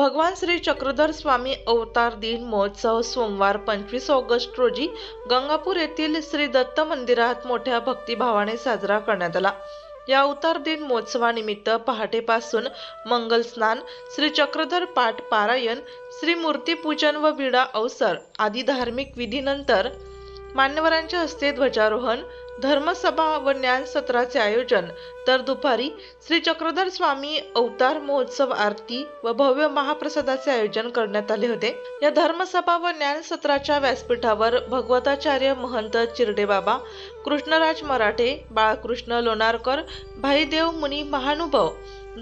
भगवान श्री चक्रधर स्वामी अवतार दिन महोत्सव सोमवार पंचवीस ऑगस्ट रोजी गंगापूर येथील श्री दत्त मंदिरात मोठ्या भक्तिभावाने साजरा करण्यात आला. या अवतार दिन महोत्सवानिमित्त पहाटेपासून मंगल स्नान श्री चक्रधर पाठ पारायण श्री मूर्तीपूजन व विडा अवसर आदी धार्मिक विधीनंतर मान्यवरांच्या हस्ते ध्वजारोहण धर्मसभा व ज्ञान सत्राचे आयोजन. तर दुपारी श्री चक्रधर स्वामी अवतार महोत्सव आरती व भव्य महाप्रसादाचे आयोजन करण्यात आले होते. या धर्मसभा व ज्ञान सत्राच्या व्यासपीठावर भगवताचार्य महंत चिरडे बाबा कृष्णराज मराठे बाळकृष्ण लोणारकर भाईदेव मुनी महानुभव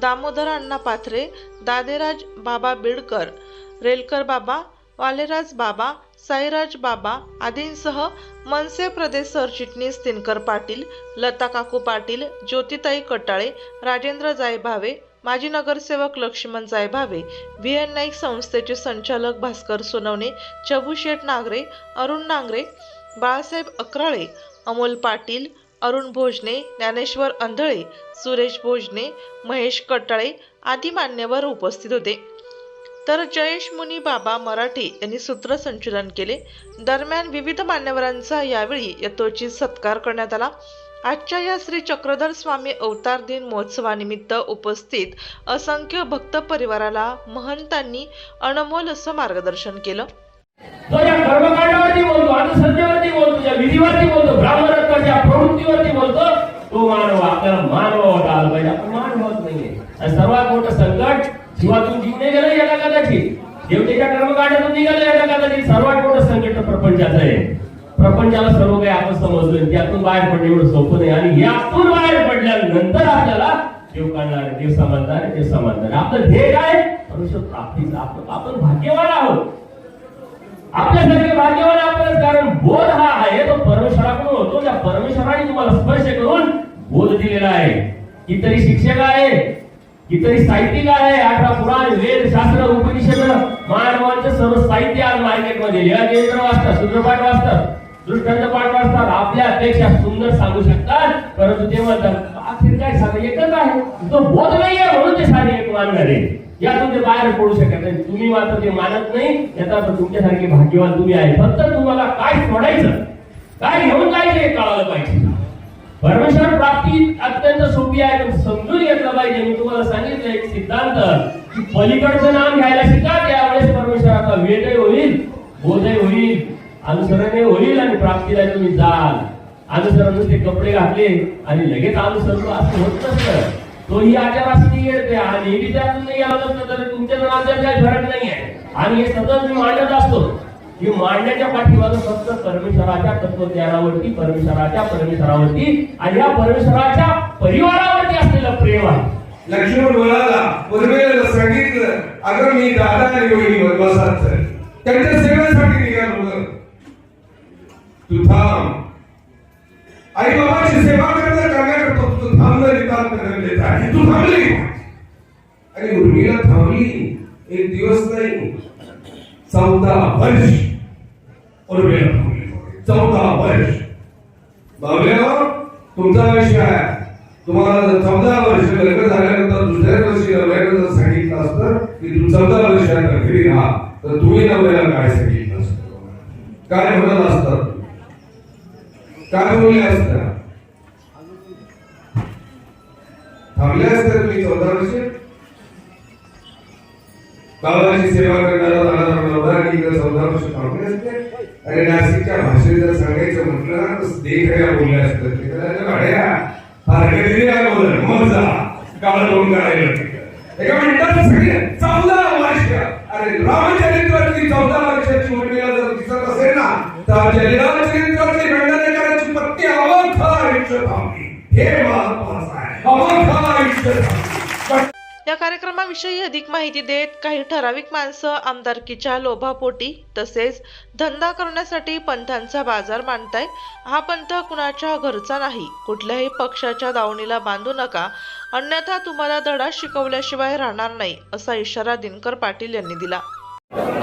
दामोदर अण्णा पाथरे दादेराज बाबा बिडकर रेलकर बाबा वालेराज बाबा साईराज बाबा आदींसह मनसे प्रदेश सरचिटणीस दिनकर पाटील लता काकू पाटील ज्योतिताई कटाळे राजेंद्र जायभावे माजी नगरसेवक लक्ष्मण जायभावे व्ही एन नाईक संस्थेचे संचालक भास्कर सोनवणे चबूशेठ नागरे अरुण नांगरे बाळासाहेब अकराळे अमोल पाटील अरुण भोजने ज्ञानेश्वर अंधळे सुरेश भोजने महेश कटाळे आदी मान्यवर उपस्थित होते. तर जयेश मुनी बाबा मराठी यांनी सूत्रसंचलन केले. दरम्यान विविध मान्यवरांचा यावेळी यथोचित सत्कार करण्यात आला. आजच्या या श्री चक्रधर स्वामी अवतार दिन महोत्सवानिमित्त उपस्थित असंख्य भक्त परिवाराला महंतांनी अनमोल असं मार्गदर्शन केलं. तो या कर्मकांडावरती बोलतो अंधश्रद्धेवरती बोलतो या विधीवरती बोलतो ब्राह्मणत्वाच्या प्रवृत्तीवरती बोलतो तो मानव आपल्याला मानवावर आला पाहिजे. आपण मानवत नाहीये. सर्वात मोठं संकट जीवातून निघालं या गेलं कदाचित देवतेच्या कर्मकांडातून निघालं या कदाचित सर्वात मोठं संकट प्रपंचाचं आहे. प्रपंचाला सर्व काही आपण समजलं त्यातून बाहेर पडणे एवढं सोपं नाही. आणि यातून बाहेर पडल्यानंतर आपल्याला देव काढणार देव समजणार देव समजणार आपलं ध्येय काय? परमेश्वर प्राप्तीचं आपण आपण भाग्यवान आहोत. आपल्यासारखे भाग्यवान आपल्याला कारण बोध हा आहे. तो परमेश्वराकडून होतो. त्या परमेश्वराने तुम्हाला स्पर्श करून बोध दिलेला आहे. इतरी शिक्षक आहे. कितीतरी साहित्यिक आहे अठरा पुराण वेद शास्त्र उपनिषद मानवांचं सर्व साहित्य आज मार्केटमध्ये लिहा. वाचतात सूत्रपाठ वाचतात दृष्टांत पाठ वाचतात. आपल्यापेक्षा सुंदर सांगू शकतात. परंतु ते म्हणतात अखेर काय सांग एकच आहे? तो बोध नाहीये म्हणून ते साधे एक मानणार आहे. यातून ते बाहेर पडू शकत नाही. तुम्ही मात्र ते मानत नाही. याचा अर्थ तुमच्यासारखे भाग्यवान तुम्ही आहे. फक्त तुम्हाला काय सोडायचं? काय घेऊन जायचं हे कळालं पाहिजे. परमेश्वर प्राप्ती अत्यंत सोपी आहे. पण समजून घेतलं पाहिजे. मी तुम्हाला सांगितलं एक सिद्धांत की पलीकडचं नाम घ्यायला शिका त्यावेळेस परमेश्वराचा वेदही होईल बोधही होईल अनुसरणही होईल आणि प्राप्तीला तुम्ही जाल. अनुसरण ते कपडे घातले आणि लगेच अनुसरण असं होत नसतं. तोही आचारासाठी येते आणि नेहमी त्यातून नाही आलं नसतं तर तुमच्या आचार काही फरक नाही आहे आणि हे सतत मी मांडत असतो. ही मांडण्याच्या पाठीमागं फक्त परमेश्वराच्या तत्वज्ञानावरती परमेश्वराच्या परमेश्वरावरती आणि या परमेश्वराच्या परिवारावरती असलेलं प्रेम आहे. लक्ष्मण म्हणाला उर्मिळेला सांगितलं अगं मी दादा आणि वहिनी वनवासात त्यांच्या सेवेसाठी निघालो तू थांब. आई बाबाची सेवा करता करतो तू थांबलं नितांत गरजेचं आहे. तू थांबली. आणि उर्मीला थांबली. एक दिवस नाही. चौदा वर्ष और थांबली. चौदा वर्ष. बाबल्या तुमचा विषय आहे. तुम्हाला चौदा वर्ष लग्न झाल्यानंतर दुसऱ्या वर्षी नवऱ्यानं जर सांगितलं असतं की तू चौदा वर्षात घरी राहा तर तुम्ही नवऱ्याला काय सांगितलं असतं? काय म्हणत असतात काय बोलले असतात थांबले असते तुम्ही चौदा वर्ष? बाबाची सेवा करणारा चौदा वर्ष अरे नाशिकच्या भाषेत जर सांगायचं म्हटलं ना तर देखऱ्या बोलल्या असतात भाड्या बोलत मग जा काळ दोन करायला एका मिनिटात सगळे चौदा वर्ष अरे रामचरित्रातली चौदा वर्षाची जर दिसत असेल ना तर पत्ती अवघ आयुष्य थांबली. हे महत्वाचं आहे अवघ आयुष्य थांबली. या कार्यक्रमाविषयी अधिक माहिती देत काही ठराविक माणसं आमदारकीच्या लोभापोटी तसेच धंदा करण्यासाठी पंथांचा बाजार मांडताय हा पंथ कुणाच्या घरचा नाही. कुठल्याही पक्षाच्या दावणीला बांधू नका. अन्यथा तुम्हाला धडा शिकवल्याशिवाय राहणार नाही असा इशारा दिनकर पाटील यांनी दिला.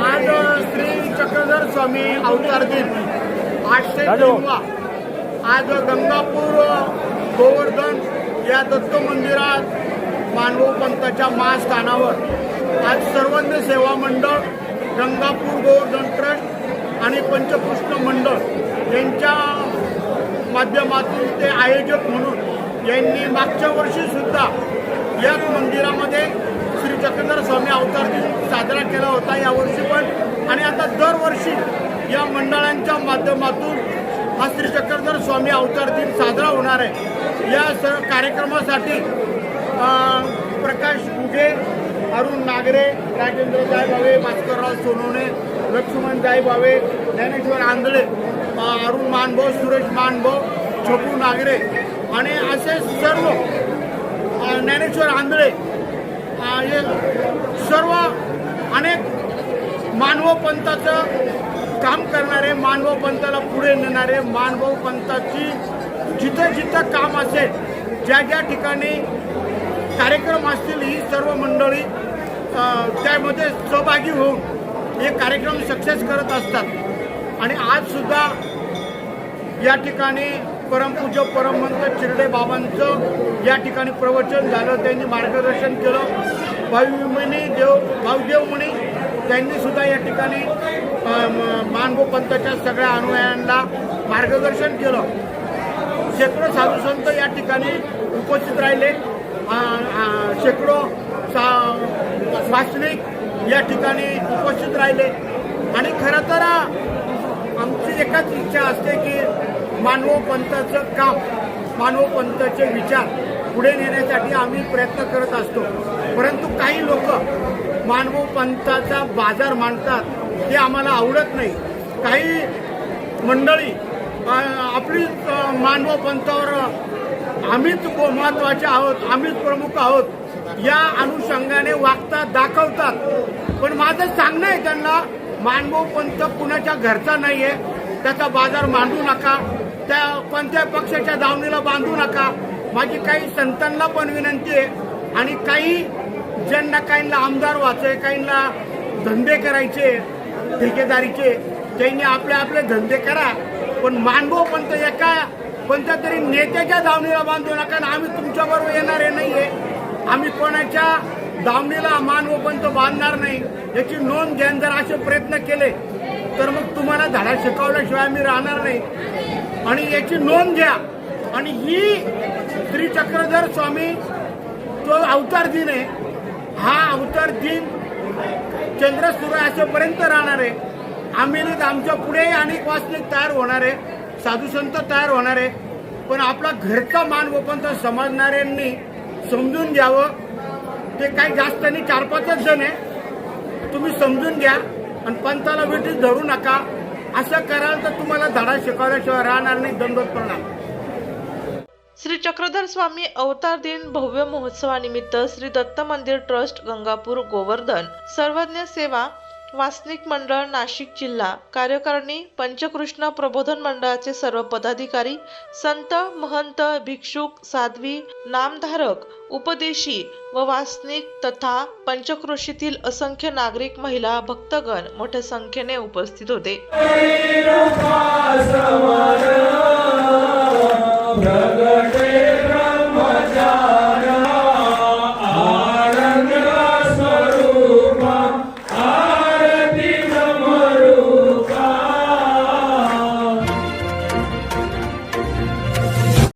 आज श्री चक्रधर स्वामी अवतार दिन. आठशे तेरवा आज गंगापूर गोवर्धन या दत्त मंदिरात मानव पंथाच्या महास्थानावर आज सर्वज्ञ सेवा मंडळ गंगापूर गोवर्धन ट्रस्ट आणि पंचकृष्ण मंडळ यांच्या माध्यमातून ते आयोजक म्हणून यांनी मागच्या वर्षी सुद्धा याच मंदिरामध्ये श्री चक्रधर स्वामी अवतार दिन साजरा केला होता यावर्षी पण. आणि आता दरवर्षी या मंडळांच्या माध्यमातून हा श्री चक्रधर स्वामी अवतार दिन साजरा होणार आहे. या सर्व कार्यक्रमासाठी प्रकाश उगे अरुण नागरे राजेंद्र जाय भावे भास्करराव सोनवणे लक्ष्मण जाय भावे ज्ञानेश्वर आंधळे अरुण मानभाऊ सुरेश मानभाऊ छपू नागरे आणि असे सर्व ज्ञानेश्वर आंधळे हे सर्व अनेक मानव पंथाचं काम करणारे मानव पंथाला पुढे नेणारे मानव पंथाची जिथं जिथं काम असेल ज्या ज्या ठिकाणी कार्यक्रम असतील ही सर्व मंडळी त्यामध्ये सहभागी होऊन हे कार्यक्रम सक्सेस करत असतात. आणि आजसुद्धा या ठिकाणी परमपूज्य परमवंत चिरडे बाबांचं या ठिकाणी प्रवचन झालं. त्यांनी मार्गदर्शन केलं. भाऊमिनी देव भावदेवमणी त्यांनी सुद्धा या ठिकाणी अ, पंथाच्या सगळ्या अनुयायांना मार्गदर्शन केलं. शेकडो साधू संत या ठिकाणी उपस्थित राहिले. शेकडो सा वासनिक या ठिकाणी उपस्थित राहिले. आणि खरं तर आमची एकच इच्छा असते की मानव पंथाचं काम मानव पंथाचे विचार पुढे नेण्यासाठी आम्ही प्रयत्न करत असतो. परंतु काही लोक मानव पंथाचा बाजार मांडतात ते आम्हाला आवडत नाही. काही मंडळी आपली मानवपंथावर मानव पंथावर आम्हीच महत्त्वाचे आहोत आम्हीच प्रमुख आहोत. या अनुषंगाने वागतात दाखवतात. पण माझं सांगणं आहे त्यांना मानभाऊ पंत कुणाच्या घरचा नाहीये. त्याचा बाजार मांडू नका. त्या कोणत्या पक्षाच्या दावणीला बांधू नका. माझी काही संतांना पण विनंती आहे. आणि काही ज्यांना काहींना आमदार व्हायचंय काहींना धंदे करायचे ठेकेदारीचे त्यांनी आपले आपले धंदे करा. पण मानभाऊ पंत एका कोणत्या तरी नेत्याच्या दावणीला बांधू नका कारण आम्ही तुमच्याबरोबर येणारे नाहीये. आम्ही कोणाच्या धावणीला मान तो बांधणार नाही. याची नोंद घ्यान जर असे प्रयत्न केले तर मग तुम्हाला धडा शिकवल्याशिवाय आम्ही राहणार नाही. आणि याची नोंद घ्या. आणि ही श्री चक्रधर स्वामी जो अवतार दिन आहे हा अवतार दिन चंद्र सूर्य असेपर्यंत राहणार आहे. आम्ही आमच्या पुढे अनेक वास्तविक तयार होणार आहे. साधू संत तयार होणार आहे पण आपला घरचा मान वपंत समजणाऱ्यांनी समजून घ्यावं. ते काही जास्त नाही चार पाचच जण आहे. तुम्ही समजून घ्या आणि पंथाला वेटीत धरू नका. असं कराल तर तुम्हाला धडा शिकवल्याशिवाय राहणार नाही दंडोत प्रणाम श्री चक्रधर स्वामी अवतार दिन भव्य महोत्सवानिमित्त श्री दत्त मंदिर ट्रस्ट गंगापूर गोवर्धन. सर्वज्ञ सेवा वासनिक मंडळ नाशिक जिल्हा. कार्यकारिणी पंचकृष्ण प्रबोधन मंडळाचे सर्व पदाधिकारी संत महंत भिक्षुक साध्वी नामधारक उपदेशी व वासनिक तथा पंचक्रोशीतील असंख्य नागरिक महिला भक्तगण मोठ्या संख्येने उपस्थित होते.